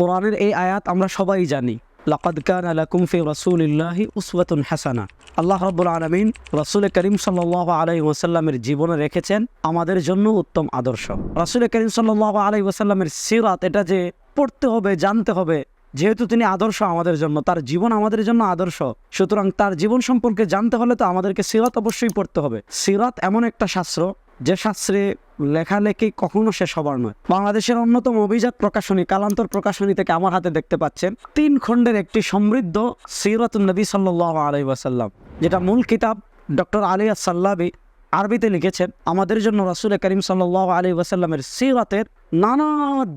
কোরআনের এই আয়াত আমরা সবাই জানি। লাকাদ কানা লাকুম ফি রাসূলিল্লাহি উসওয়াতুন হাসানা। আল্লাহ রাব্বুল আলামিন রাসূল করিম সাল্লাল্লাহু আলাইহি ওয়াসাল্লামের জীবনে রেখেছেন আমাদের জন্য উত্তম আদর্শ। রাসূল করিম সাল্লাল্লাহু আলাইহি ওয়াসাল্লামের সিরাত এটা যে পড়তে হবে, জানতে হবে, যেহেতু তিনি আদর্শ আমাদের জন্য, তার জীবন আমাদের জন্য আদর্শ। সুতরাং তার জীবন সম্পর্কে জানতে হলে তো আমাদেরকে সিরাত অবশ্যই পড়তে হবে। সিরাত এমন একটা শাস্ত্র যে শাস্ত্রে লেখালেখি কখনো শেষ হবার নয়। বাংলাদেশের অন্যতম অভিজাত প্রকাশনী কালান্তর প্রকাশনী থেকে আমার হাতে দেখতে পাচ্ছেন তিন খণ্ডের একটি সমৃদ্ধ সিরাতুন নবী সাল্লাহ আলাই যেটা মূল কিতাব ডক্টর আলিয়া সাল্লাবি আরবিতে লিখেছেন, আমাদের জন্য রাসুল করিম সাল্লাহ আলী ওয়াসাল্লামের সিরাতের নানা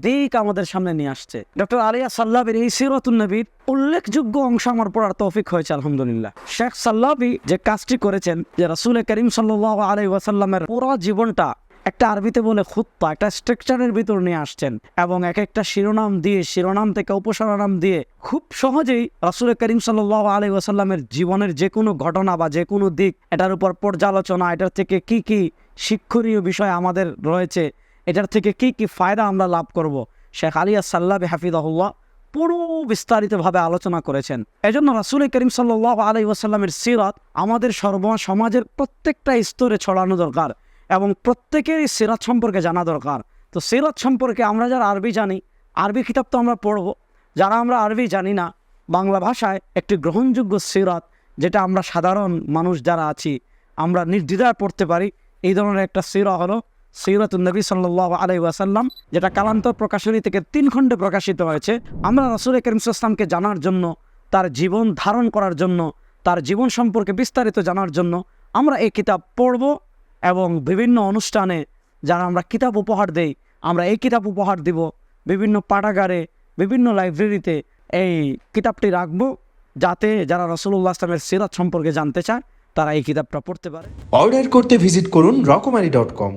দিক আমাদের সামনে নিয়ে আসছে। ডক্টর আলিয়া সাল্লাবির এই সিরাতুন নবীর উল্লেখযোগ্য অংশ আমার পড়ার তৌফিক হয়েছে, আলহামদুলিল্লাহ। শেখ সাল্লাবি যে কাজটি করেছেন যে রাসুল করিম সাল্লাহ আলী ওয়াসাল্লামের পুরো জীবনটা একটা আরবিতে বলে খুত্তা একটা স্ট্রাকচারের ভিতর নিয়ে আসছেন এবং এক একটা শিরোনাম দিয়ে, শিরোনাম থেকে উপশিরোনাম দিয়ে খুব সহজেই রাসুল করিম সাল্লাহ আলী ওয়াসাল্লামের জীবনের যে কোনো ঘটনা বা যে কোনো দিক, এটার উপর পর্যালোচনা, এটার থেকে কি কি শিক্ষণীয় বিষয় আমাদের রয়েছে, এটার থেকে কি কি ফায়দা আমরা লাভ করব, শেখ আলিয়া সাল্লাবি হাফিদাহুল্লাহ পুরো বিস্তারিতভাবে আলোচনা করেছেন। এজন্য রাসুল করিম সাল্লাহ আলী ওয়াসাল্লামের সিরাত আমাদের সর্ব সমাজের প্রত্যেকটা স্তরে ছড়ানো দরকার। এবং প্রত্যেকেরই সিরাত সম্পর্কে জানা দরকার। তো সিরাত সম্পর্কে আমরা যারা আরবি জানি, আরবি কিতাব তো আমরা পড়ব। যারা আমরা আরবি জানি না, বাংলা ভাষায় একটি গ্রহণযোগ্য সিরাত, যেটা আমরা সাধারণ মানুষ যারা আছি, আমরা নির্দ্বিধায় পড়তে পারি। এই ধরনের একটা সিরা হলো সিরাতুল নবী সাল্লাহ আলাই ওয়াসাল্লাম, যেটা কালান্তর প্রকাশনী থেকে তিন খণ্ডে প্রকাশিত হয়েছে। আমরা রসুল করিম ইসলামকে জানার জন্য, তার জীবন ধারণ করার জন্য, তার জীবন সম্পর্কে বিস্তারিত জানার জন্য আমরা এই কিতাব পড়ব। এবং বিভিন্ন অনুষ্ঠানে যারা আমরা কিতাব উপহার দেই, আমরা এই কিতাব উপহার দিব। বিভিন্ন পাঠাগারে, বিভিন্ন লাইব্রেরিতে এই কিতাবটি রাখব যাতে যারা রসুল্লাহ আসলামের সিরাত সম্পর্কে জানতে চায়, তারা এই কিতাবটা পড়তে পারে। অর্ডার করতে ভিজিট করুন রকমারি ডট কম